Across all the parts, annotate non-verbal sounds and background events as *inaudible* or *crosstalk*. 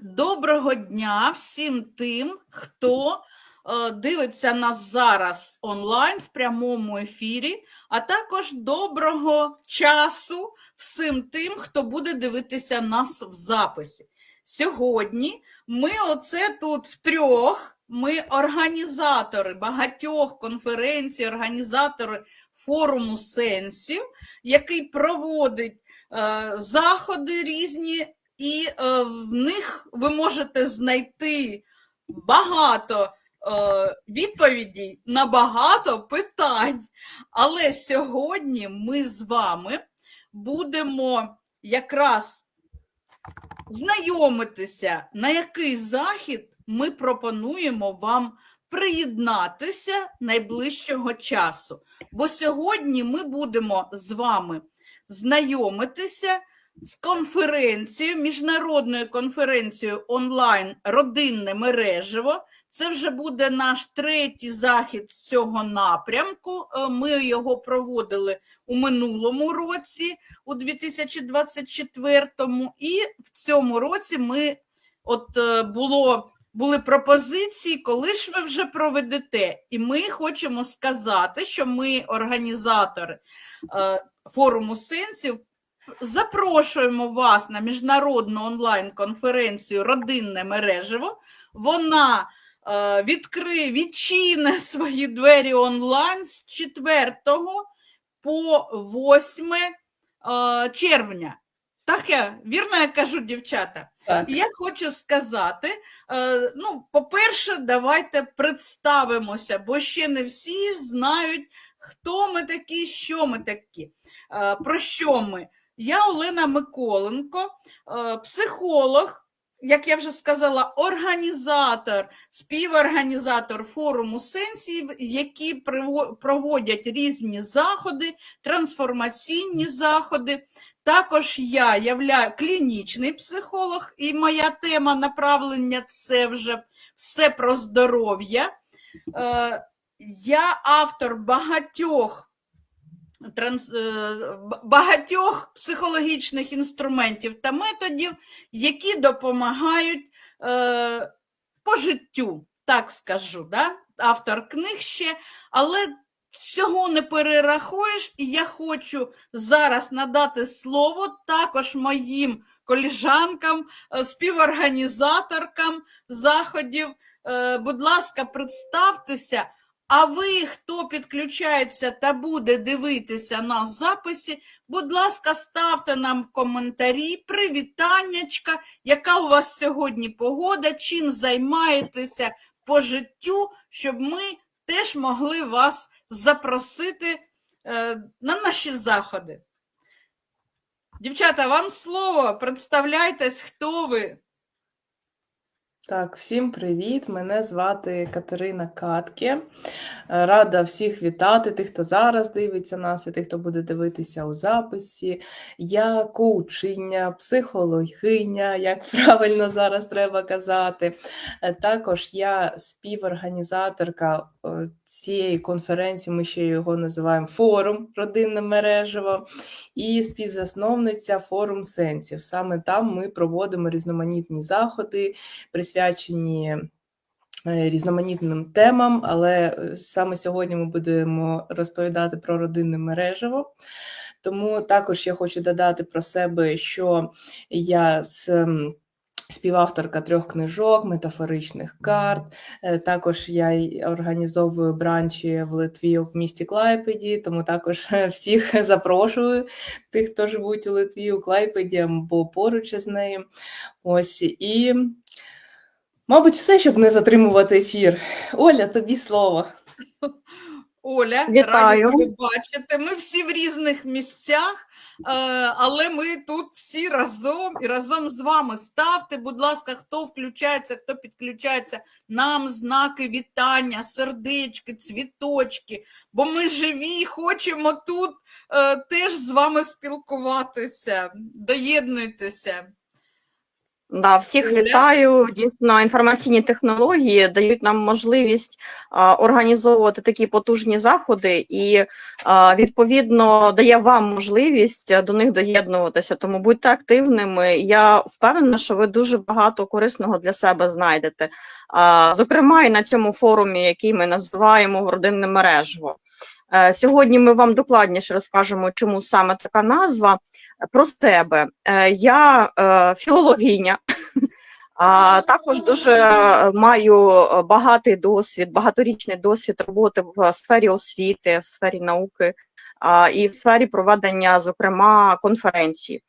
Доброго дня всім тим, хто е, дивиться нас зараз онлайн в прямому ефірі, а також доброго часу всім тим, хто буде дивитися нас в записі. Сьогодні ми оце тут втрьох, ми організатори багатьох конференцій, організатори форуму сенсів, який проводить е, заходи різні і е, в них ви можете знайти багато е, відповідей на багато питань. Але сьогодні ми з вами будемо якраз знайомитися, на який захід ми пропонуємо вам приєднатися найближчого часу. Бо сьогодні ми будемо з вами знайомитися з конференцією, міжнародною конференцією онлайн Родинне мережево. Це вже буде наш третій захід з цього напрямку. Е, Ми його проводили у минулому році, у 2024, і в цьому році ми от е, було. Були пропозиції, коли ж ви вже проведете. І ми хочемо сказати, що ми, організатори е, форуму сенсів, запрошуємо вас на міжнародну онлайн-конференцію Родинне мережево. Вона е, відкриє, відчине свої двері онлайн з 4 по 8 е, червня. Так я вірно я кажу, дівчата? Так. Я хочу сказати: е, ну, по-перше, давайте представимося, бо ще не всі знають, хто ми такі, що ми такі. Про що ми? Я Олена Миколенко, е, психолог, як я вже сказала, організатор, співорганізатор форуму сенсів, які проводять різні заходи, трансформаційні заходи. Також я являю клінічний психолог, і моя тема направлення це вже все про здоров'я. Е, Я автор багатьох транс, е, багатьох психологічних інструментів та методів, які допомагають е, по життю, так скажу, да? автор книг ще, але всього не перерахуєш, і я хочу зараз надати слово також моїм коліжанкам, е, співорганізаторкам заходів. Е, Будь ласка, представтеся. А ви, хто підключається та буде дивитися на записі, будь ласка, ставте нам в коментарі привітаннячка, яка у вас сьогодні погода, чим займаєтеся по життю, щоб ми теж могли вас запросити е, на наші заходи. Дівчата, вам слово, представляйтесь, хто ви. Так, всім привіт! Мене звати Катерина Катке. Е, Рада всіх вітати, тих, хто зараз дивиться нас, і тих, хто буде дивитися у записі. Я коучиня, психологиня, як *laughs* правильно зараз треба казати. Е, Також я співорганізаторка е, цієї конференції, ми ще його називаємо форум Родинне мережево, і співзасновниця форум сенсів. Саме там ми проводимо різноманітні заходи присвячені е, різноманітним темам, але е, саме сьогодні ми будемо розповідати про родинне мережево. Тому також я хочу додати про себе, що я з співавторка трьох книжок, метафоричних карт. Е, Також я організовую бранчі в Литві в місті Клайпеді, тому також *laughs* всіх запрошую, тих, хто живуть у Литві, у Клайпеді або поруч із нею. Ось і Мабуть, все, щоб не затримувати ефір. Оля, тобі слово. Оля, Вітаю. раді тебе бачити. Ми всі в різних місцях, е, але ми тут всі разом і разом з вами. Ставте, будь ласка, хто включається, хто підключається, нам знаки вітання, сердечки, цвіточки, бо ми живі, хочемо тут е, теж з вами спілкуватися. Доєднуйтеся. Да, всіх вітаю. Дійсно, інформаційні технології дають нам можливість а, організовувати такі потужні заходи, і а, відповідно дає вам можливість до них доєднуватися. Тому будьте активними. Я впевнена, що ви дуже багато корисного для себе знайдете. А, зокрема, і на цьому форумі, який ми називаємо родинне мережево. Е, Сьогодні ми вам докладніше розкажемо, чому саме така назва. Про себе. Е, Я е, філологиня, а також дуже е, маю багатий досвід, багаторічний досвід роботи в сфері освіти, в сфері науки і в сфері проведення, зокрема, конференцій.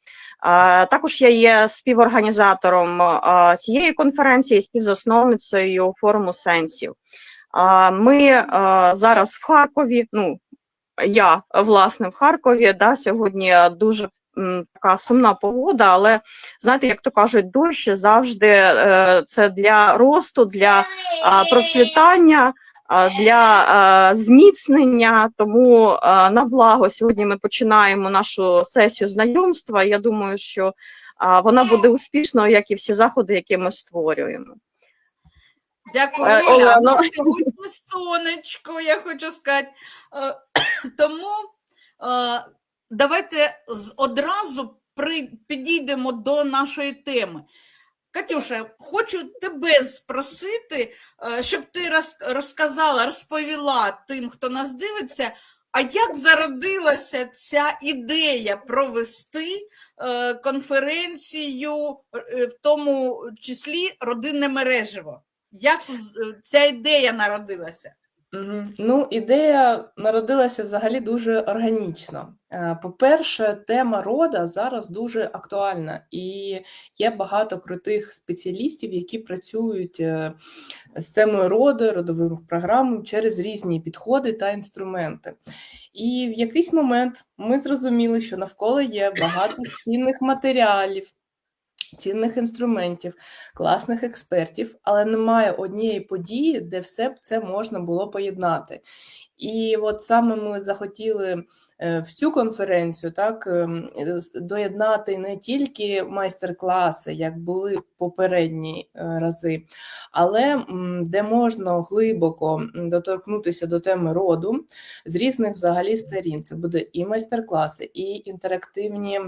Також я є співорганізатором цієї конференції, співзасновницею форуму сенсів. Ми зараз в Харкові. Ну я власне в Харкові. Да, сьогодні дуже така сумна погода, але знаєте, як то кажуть, дощ завжди е, це для росту, для процвітання. Для зміцнення, тому на благо сьогодні ми починаємо нашу сесію знайомства. Я думаю, що вона буде успішною, як і всі заходи, які ми створюємо. Дякую, Е, Оля. Ну, сьогодні сонечко, я хочу сказати. Е, *coughs* Тому давайте одразу підійдемо до нашої теми. Катюша, хочу тебе спросити, е, щоб ти розказала, розповіла тим, хто нас дивиться, а як зародилася ця ідея провести е, конференцію, е, в тому числі родинне мережево? Як ця ідея народилася? Ну, ідея народилася взагалі дуже органічно. Е, По-перше, тема рода зараз дуже актуальна, і є багато крутих спеціалістів, які працюють е, з темою роду, родовим програмами через різні підходи та інструменти. І в якийсь момент ми зрозуміли, що навколо є багато *laughs* цінних матеріалів, цінних інструментів, класних експертів, але немає однієї події, де все б це можна було поєднати. І от саме ми захотіли е, в цю конференцію так ем, доєднати не тільки майстер-класи, як були попередні е, рази, але де можна глибоко доторкнутися до теми роду з різних взагалі сторін. Це буде і майстер-класи, і інтерактивні.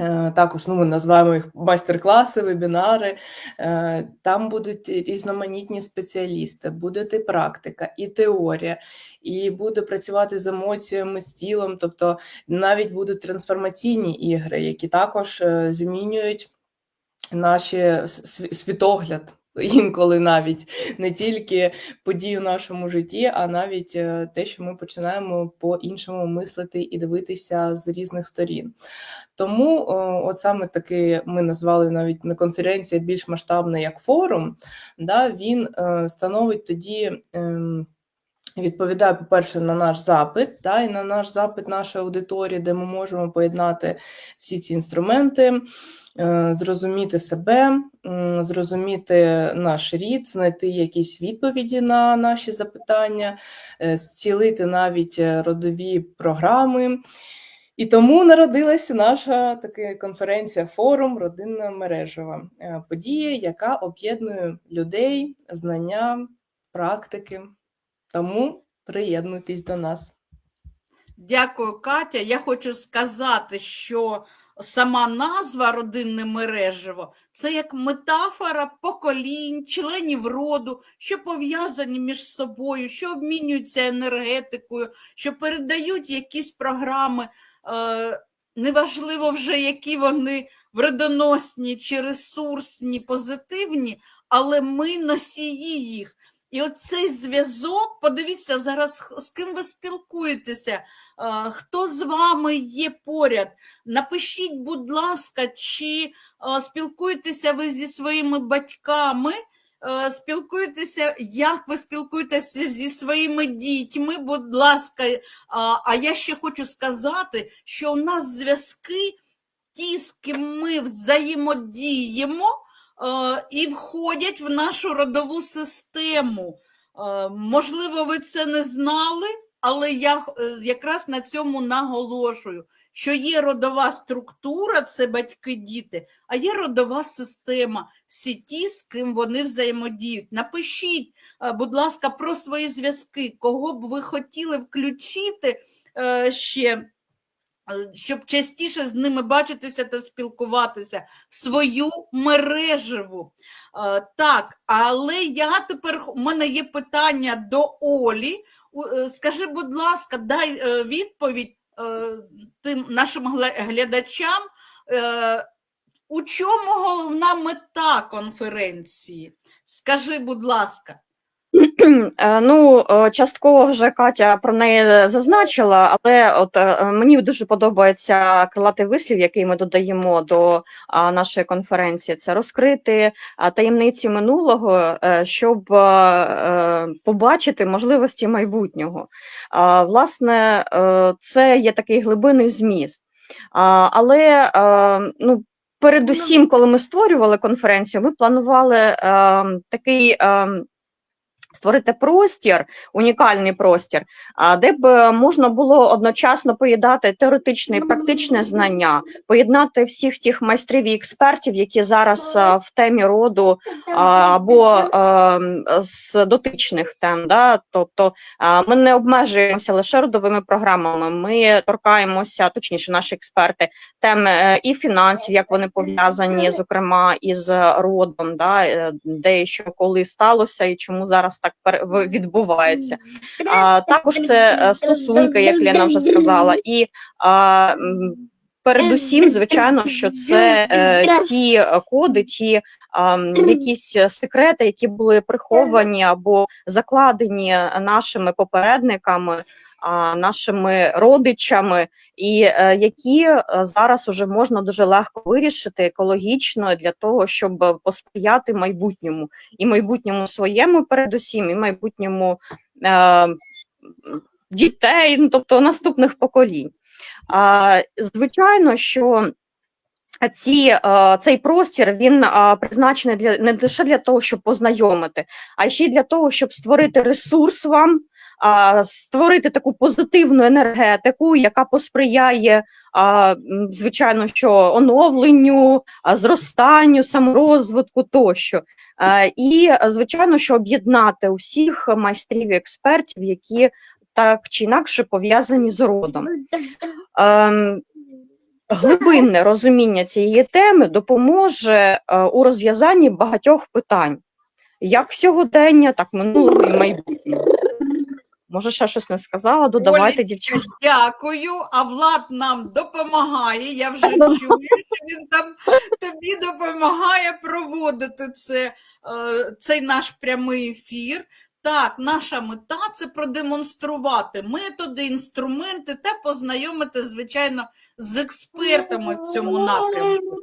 Е, Також ну, ми називаємо їх майстер-класи, вебінари. Е, Там будуть різноманітні спеціалісти, буде і практика, і теорія, і буде працювати з емоціями, з тілом. Тобто навіть будуть трансформаційні ігри, які також е, змінюють наші світогляд. Інколи навіть не тільки події в нашому житті, а навіть е, те, що ми починаємо по-іншому мислити і дивитися з різних сторін. Тому от саме таки ми назвали навіть не конференція більш масштабна як форум. Да, він е, становить тоді. Відповідає, по-перше, на наш запит, да, і на наш запит нашої аудиторії, де ми можемо поєднати всі ці інструменти, е, зрозуміти себе, зрозуміти наш рід, знайти якісь відповіді на наші запитання, е, зцілити навіть е, родові програми. І тому народилася наша така конференція, форум Родинна мережева подія, яка об'єднує людей, знання, практики. Тому приєднуйтесь до нас. Дякую, Катя. Я хочу сказати, що сама назва родинне мережево це як метафора поколінь, членів роду, що пов'язані між собою, що обмінюються енергетикою, що передають якісь програми. Е, неважливо вже, які вони вредоносні чи ресурсні, позитивні, але ми носії їх. І оцей зв'язок, подивіться зараз, з ким ви спілкуєтеся, хто з вами є поряд. Напишіть, будь ласка, чи спілкуєтеся ви зі своїми батьками, спілкуєтеся, як ви спілкуєтеся зі своїми дітьми, будь ласка. А, я ще хочу сказати, що у нас зв'язки, ті, з ким ми взаємодіємо, і входять в нашу родову систему. Е, Можливо, ви це не знали, але я е, якраз на цьому наголошую, що є родова структура, це батьки, діти, а є родова система, всі ті, з ким вони взаємодіють. Напишіть, е, будь ласка, про свої зв'язки, кого б ви хотіли включити е, ще, е, щоб частіше з ними бачитися та спілкуватися, свою мережеву. Е, Так, але я тепер у мене є питання до Олі. Е, Скажи, будь ласка, дай е, відповідь е, тим нашим глядачам. е, У чому головна мета конференції? Скажи, будь ласка. *clears throat* Е, Ну, е, частково вже Катя про неї зазначила, але от е, мені дуже подобається крилатий вислів, який ми додаємо до нашої конференції. Це розкрити таємниці минулого, щоб побачити можливості майбутнього. Власне, це є такий глибинний зміст. Але ну, передусім, коли ми створювали конференцію, ми планували е, такий. Е, створити простір, унікальний простір, де б е, можна було одночасно поєднати теоретичне і практичне знання, поєднати всіх тих майстрів і експертів, які зараз в темі роду або ем, з дотичних тем. Да? Тобто ми не обмежуємося лише родовими програмами, ми торкаємося, точніше, наші експерти, теми е, і фінансів, як вони пов'язані, зокрема, із родом, да? е, де що коли сталося і чому зараз так відбувається. А, також це е, стосунки, як Лена вже сказала, і а, передусім, звичайно, *coughs* що це е, ті е, коди, ті м, якісь е, секрети, які були приховані або закладені нашими попередниками. а, Нашими родичами, і е, які е, зараз уже можна дуже легко вирішити екологічно для того, щоб посприяти майбутньому і майбутньому своєму, передусім, і майбутньому е, дітей, ну, тобто наступних поколінь. Звичайно, що ці, цей простір він призначений для не лише для того, щоб познайомити, а ще й для того, щоб створити ресурс вам, створити таку позитивну енергетику, яка посприяє, звичайно, що оновленню, зростанню, саморозвитку тощо. І, звичайно, що об'єднати усіх майстрів і експертів, які так чи інакше пов'язані з родом. *laughs* Ем, Глибинне розуміння цієї теми допоможе е, у розв'язанні багатьох питань, як сьогодення, так минулого і майбутнього. Може, ще щось не сказала, додавайте, дівчата. Дякую, а Влад нам допомагає. Я вже *laughs* чую, що він там тобі допомагає проводити це, е, цей наш прямий ефір. Так, наша мета це продемонструвати методи, інструменти та познайомити, звичайно, з експертами в цьому напрямку.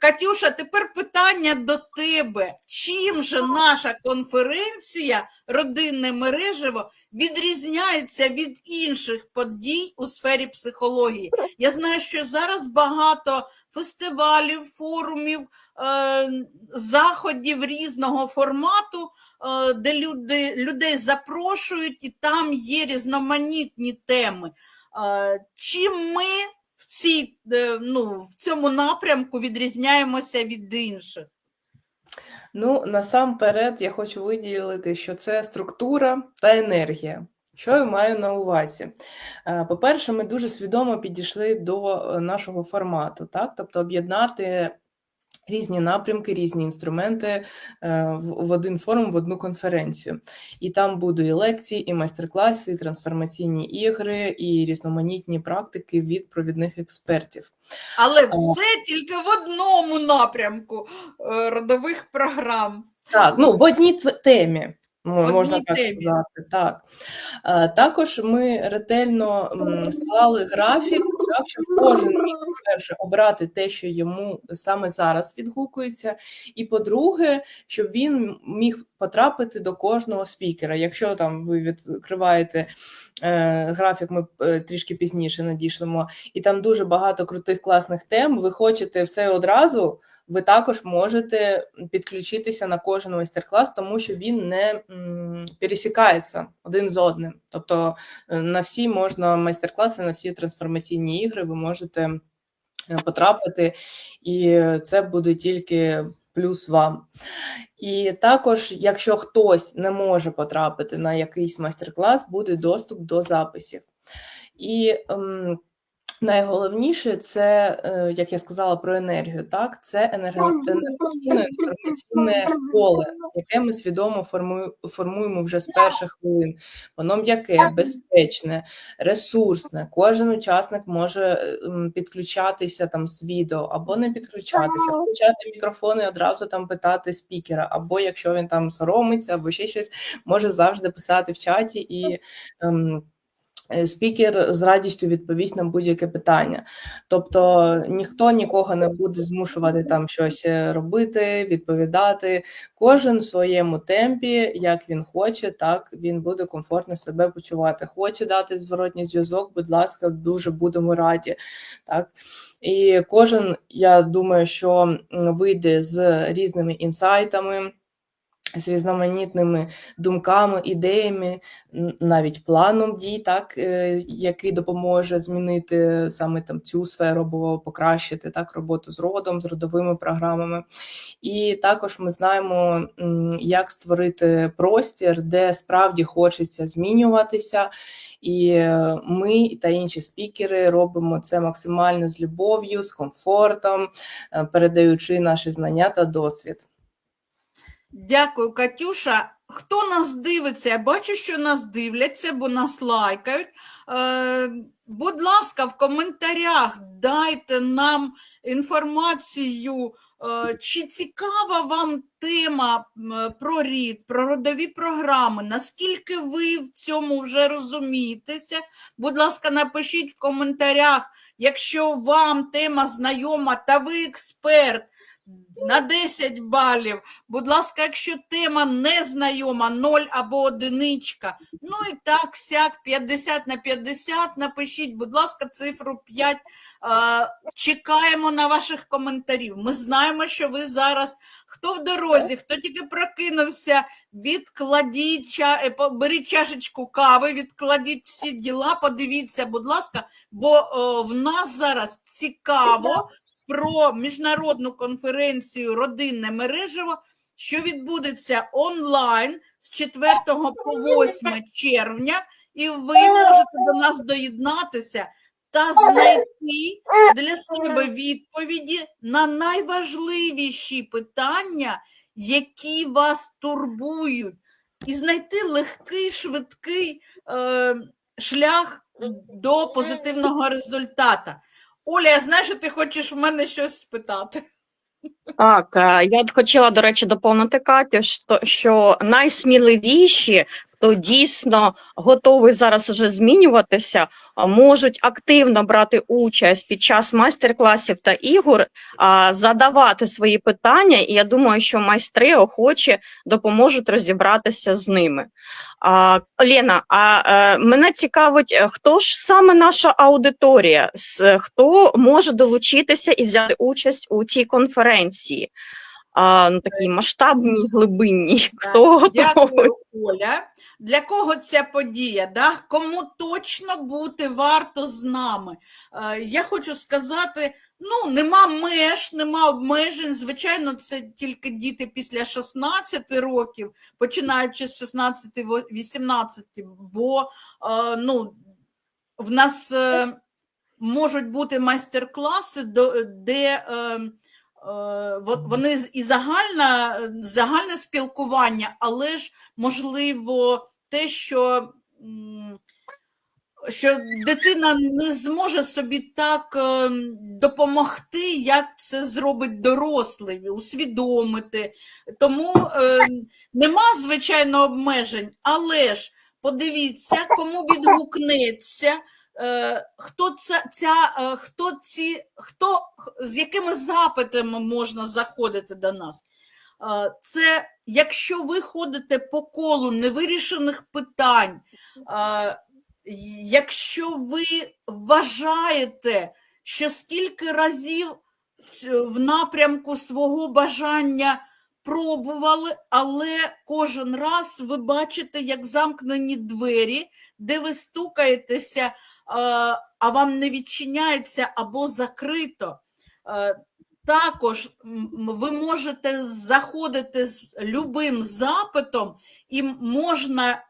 Катюша, тепер питання до тебе. Чим же наша конференція Родинне мережево відрізняється від інших подій у сфері психології? Я знаю, що зараз багато фестивалів, форумів, е, заходів різного формату, е, де люди, людей запрошують, і там є різноманітні теми. Е, Чим ми в, цій, е, ну, в цьому напрямку відрізняємося від інших? Ну, насамперед, я хочу виділити, що це структура та енергія. Що я маю на увазі? Е, По-перше, ми дуже свідомо підійшли до е, нашого формату, так? Тобто об'єднати різні напрямки, різні інструменти е, в один форум, в одну конференцію. І там будуть і лекції, і майстер-класи, і трансформаційні ігри, і різноманітні практики від провідних експертів. Але все тільки в одному напрямку е, родових програм. Так, ну в одній темі. Можна так сказати, так. Е, Також ми ретельно склали графік, так, щоб кожен міг, по-перше, обрати те, що йому саме зараз відгукується, і по-друге, щоб він міг потрапити до кожного спікера. Якщо там ви відкриваєте е, графік, ми е, трішки пізніше надішлемо, і там дуже багато крутих класних тем. Ви хочете все одразу, ви також можете підключитися на кожен майстер-клас, тому що він не м, пересікається один з одним. Тобто е, на всі можна майстер-класи, на всі трансформаційні ігри ви можете е, потрапити, і це буде тільки плюс вам. І також, якщо хтось не може потрапити на якийсь майстер-клас, буде доступ до записів. І ем, найголовніше це, е, як я сказала про енергію, так, це інформаційне поле, яке ми свідомо формуємо вже з перших хвилин. Воно м'яке, безпечне, ресурсне. Кожен учасник може ем, підключатися там з відео або не підключатися, включати мікрофон і одразу там питати спікера, або якщо він там соромиться, або ще щось, може завжди писати в чаті і. Ем, Спікер з радістю відповість на будь-яке питання. Тобто ніхто нікого не буде змушувати там щось е, робити, відповідати. Кожен в своєму темпі, як він хоче, так він буде комфортно себе почувати. Хоче дати зворотній зв'язок, будь ласка, дуже будемо раді. Так? І кожен, я думаю, що вийде з різними інсайтами. З різноманітними думками, ідеями, навіть планом дій, так, е, який допоможе змінити саме там цю сферу або покращити так роботу з родом, з родовими програмами. І також ми знаємо, як створити простір, де справді хочеться змінюватися. І е, ми та інші спікери робимо це максимально з любов'ю, з комфортом, е, передаючи наші знання та досвід. Дякую, Катюша. Хто нас дивиться? Я бачу, що нас дивляться, бо нас лайкають. Е, будь ласка, в коментарях дайте нам інформацію, е, чи цікава вам тема про рід, про родові програми, наскільки ви в цьому вже розумієтеся. Будь ласка, напишіть в коментарях, якщо вам тема знайома та ви експерт на 10 балів. Будь ласка, якщо тема не знайома, 0 або одиничка. Ну і так, сяк, 50 на 50, напишіть, будь ласка, цифру 5. Е, Чекаємо на ваших коментарів. Ми знаємо, що ви зараз, хто в дорозі, хто тільки прокинувся, відкладіть, е, беріть чашечку кави, відкладіть всі діла, подивіться, будь ласка, бо о, в нас зараз цікаво про міжнародну конференцію Родинне мережево, що відбудеться онлайн з 4 по 8 червня, і ви можете до нас доєднатися та знайти для себе відповіді на найважливіші питання, які вас турбують, і знайти легкий, швидкий е, шлях до позитивного результата. Оля, я знаю, що ти хочеш в мене щось спитати. Так, е, я б хотіла, до речі, доповнити Катю, що, що найсміливіші, хто дійсно готовий зараз уже змінюватися, можуть активно брати участь під час майстер-класів та ігор, задавати свої питання, і я думаю, що майстри охочі допоможуть розібратися з ними. Лена, а е, мене цікавить, е, хто ж саме наша аудиторія, хто може долучитися і взяти участь у цій конференції? А, ну, такій масштабній, глибинній. Хто? Дякую, Оля. Для кого ця подія? Да? Кому точно бути варто з нами? Е, Я хочу сказати: ну, нема меж, нема обмежень. Звичайно, це тільки діти після 16 років, починаючи з 16-18, бо е, ну, в нас е, можуть бути майстер-класи, де. Е, во- Вони і загальна, загальне спілкування, але ж можливо те, що, що дитина не зможе собі так е, допомогти, як це зробить дорослий, усвідомити. Тому е, нема, звичайно, обмежень, але ж подивіться, кому відгукнеться. Е, Хто ця, ця е, хто ці, хто з якими запитами можна заходити до нас? Е, Це якщо ви ходите по колу невирішених питань, якщо ви вважаєте, що скільки разів в напрямку свого бажання пробували, але кожен раз ви бачите, як замкнені двері, де ви стукаєтеся, а вам не відчиняється або закрито. Також ви можете заходити з любим запитом, і можна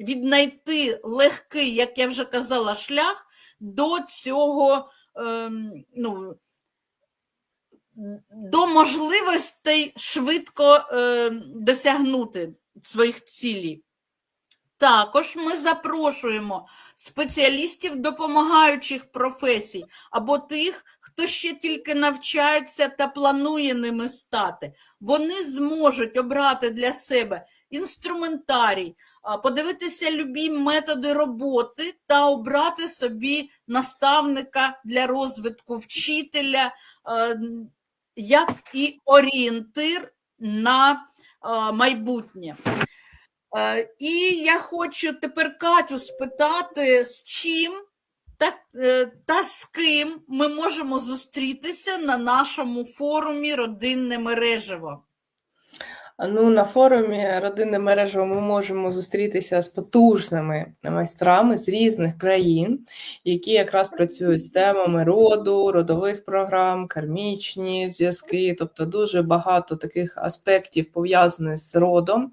віднайти легкий, як я вже казала, шлях до цього, ем, ну, до можливостей швидко ем, досягнути своїх цілей. Також ми запрошуємо спеціалістів допомагаючих професій або тих, хто ще тільки навчається та планує ними стати. Вони зможуть обрати для себе інструментарій, подивитися любі методи роботи та обрати собі наставника для розвитку вчителя, як і орієнтир на майбутнє. Е, І я хочу тепер Катю спитати, з чим та, е, та з ким ми можемо зустрітися на нашому форумі Родинне мережево. Ну, на форумі родинне мережево ми можемо зустрітися з потужними майстрами з різних країн, які якраз працюють з темами роду, родових програм, кармічні зв'язки, тобто дуже багато таких аспектів пов'язаних з родом.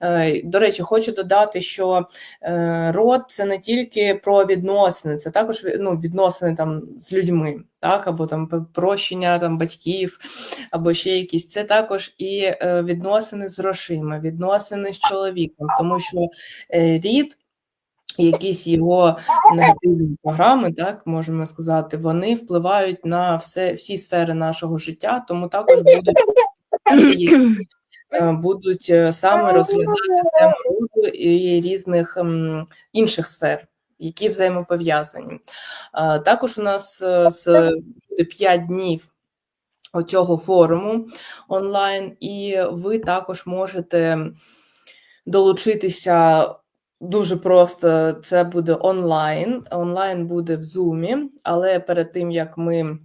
Е, До речі, хочу додати, що е, род це не тільки про відносини, це також ну, відносини там з людьми, так, або там прощення там батьків, або ще якісь. Це також і е, відносини з грошима, відносини з чоловіком, тому що е, рід. Якісь його негативні програми, так можемо сказати, вони впливають на все, всі сфери нашого життя, тому також будуть е, будуть саме розглядати тему роду і різних інших сфер, які взаємопов'язані. Також у нас е, з буде 5 днів оцього форуму онлайн, і ви також можете долучитися. Дуже просто це буде онлайн. Онлайн буде в Zoom, але перед тим як ми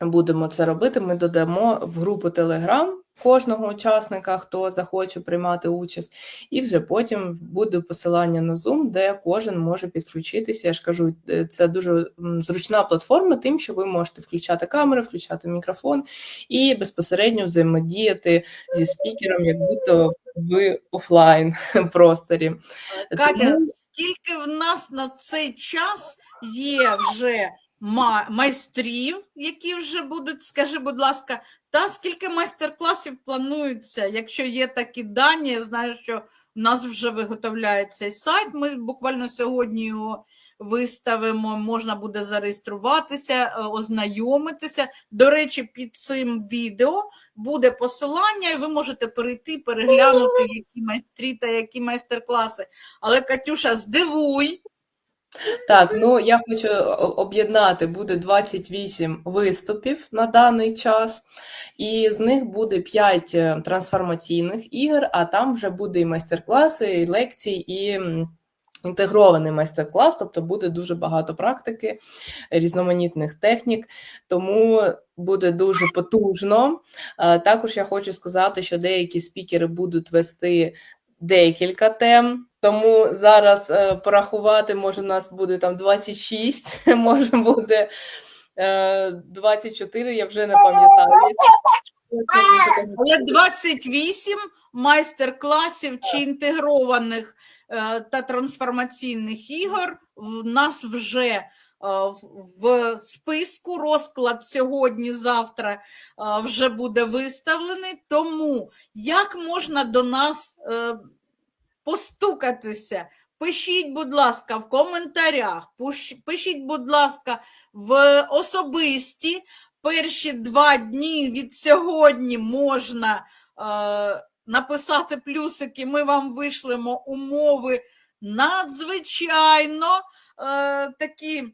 будемо це робити, ми додамо в групу Telegram кожного учасника, хто захоче приймати участь, і вже потім буде посилання на Zoom, де кожен може підключитися. Я ж кажу, е, це дуже зручна платформа, тим, що ви можете включати камеру, включати мікрофон і безпосередньо взаємодіяти зі спікером, як будто в офлайн *laughs* просторі. Катя, Тому- скільки в нас на цей час є вже майстрів, які вже будуть, скажи, будь ласка, та скільки майстер-класів планується? Якщо є такі дані, я знаю, що в нас вже виготовляється сайт. Ми буквально сьогодні його виставимо, можна буде зареєструватися, е, ознайомитися. До речі, під цим відео буде посилання, і ви можете перейти, переглянути, які майстрі та які майстер-класи. Але Катюша, здивуй. Так, ну я хочу об'єднати, буде 28 виступів на даний час, і з них буде 5 е, трансформаційних ігор, а там вже буде і майстер-класи, і лекції, і інтегрований майстер-клас, тобто буде дуже багато практики, різноманітних технік, тому буде дуже потужно. Е, Також я хочу сказати, що деякі спікери будуть вести декілька тем. Тому зараз е, порахувати, може, у нас буде там 26, *laughs* може буде е, 24, я вже не пам'ятаю. Але 28 майстер-класів чи інтегрованих е, та трансформаційних ігор в нас вже е, в- списку. Розклад сьогодні-завтра е, вже буде виставлений. Тому як можна до нас е, постукатися? Пишіть, будь ласка, в коментарях, пишіть, будь ласка, в особисті. Перші два дні від сьогодні можна е, написати плюсики. Ми вам вишлемо умови надзвичайно е, такі е,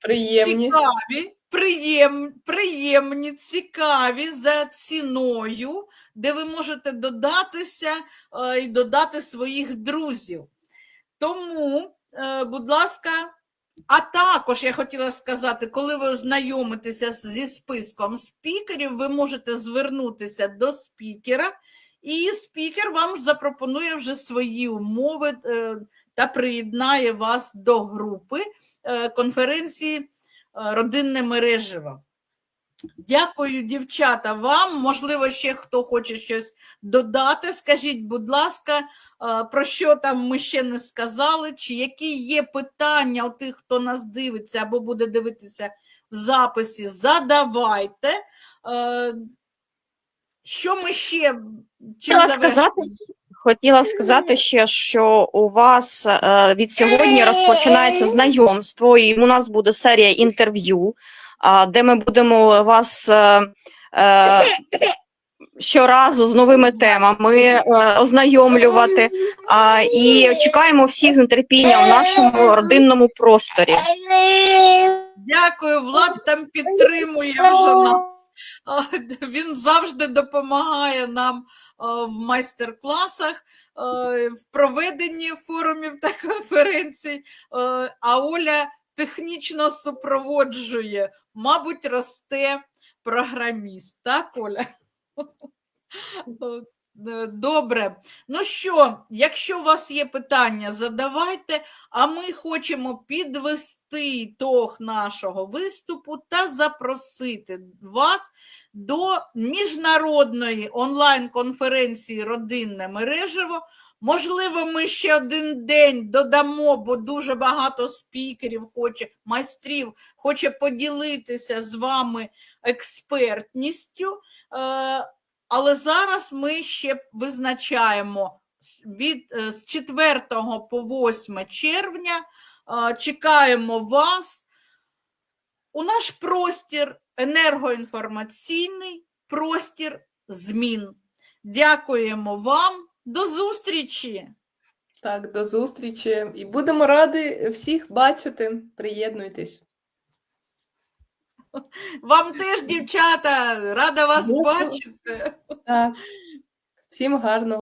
Приємні. цікаві, приєм, приємні, цікаві за ціною, де ви можете додатися е, і додати своїх друзів. Тому, е, будь ласка, а також я хотіла сказати, коли ви ознайомитеся зі списком спікерів, ви можете звернутися до спікера, і спікер вам запропонує вже свої умови е, та приєднає вас до групи конференції Родинне мережево. Дякую, дівчата, вам. Можливо, ще хто хоче щось додати. Скажіть, будь ласка, е, про що там ми ще не сказали, чи які є питання у тих, хто нас дивиться або буде дивитися в записі, задавайте. Е, Що ми ще чим сказати? Хотіла сказати ще, що у вас е, від сьогодні розпочинається знайомство, і у нас буде серія інтерв'ю, де ми будемо вас е, е, щоразу з новими темами е, ознайомлювати. І чекаємо всіх з нетерпінням в нашому родинному просторі. Дякую, Влад там підтримує вже нас. Він завжди допомагає нам в майстер-класах, в проведенні форумів та конференцій. А, А Оля технічно супроводжує, мабуть, росте програміст. Так, Оля? *laughs* Е, Добре. Ну що, якщо у вас є питання, задавайте. А ми хочемо підвести ітог нашого виступу та запросити вас до міжнародної онлайн-конференції Родинне мережево. Можливо, ми ще один день додамо, бо дуже багато спікерів хоче, майстрів хоче поділитися з вами експертністю. Але зараз ми ще визначаємо від е, з 4 по 8 червня. Чекаємо вас у наш простір енергоінформаційний простір змін. Дякуємо вам. До зустрічі! Так, до зустрічі. І будемо раді всіх бачити. Приєднуйтесь. Вам теж, дівчата, рада вас бачити. Так. Всім гарного.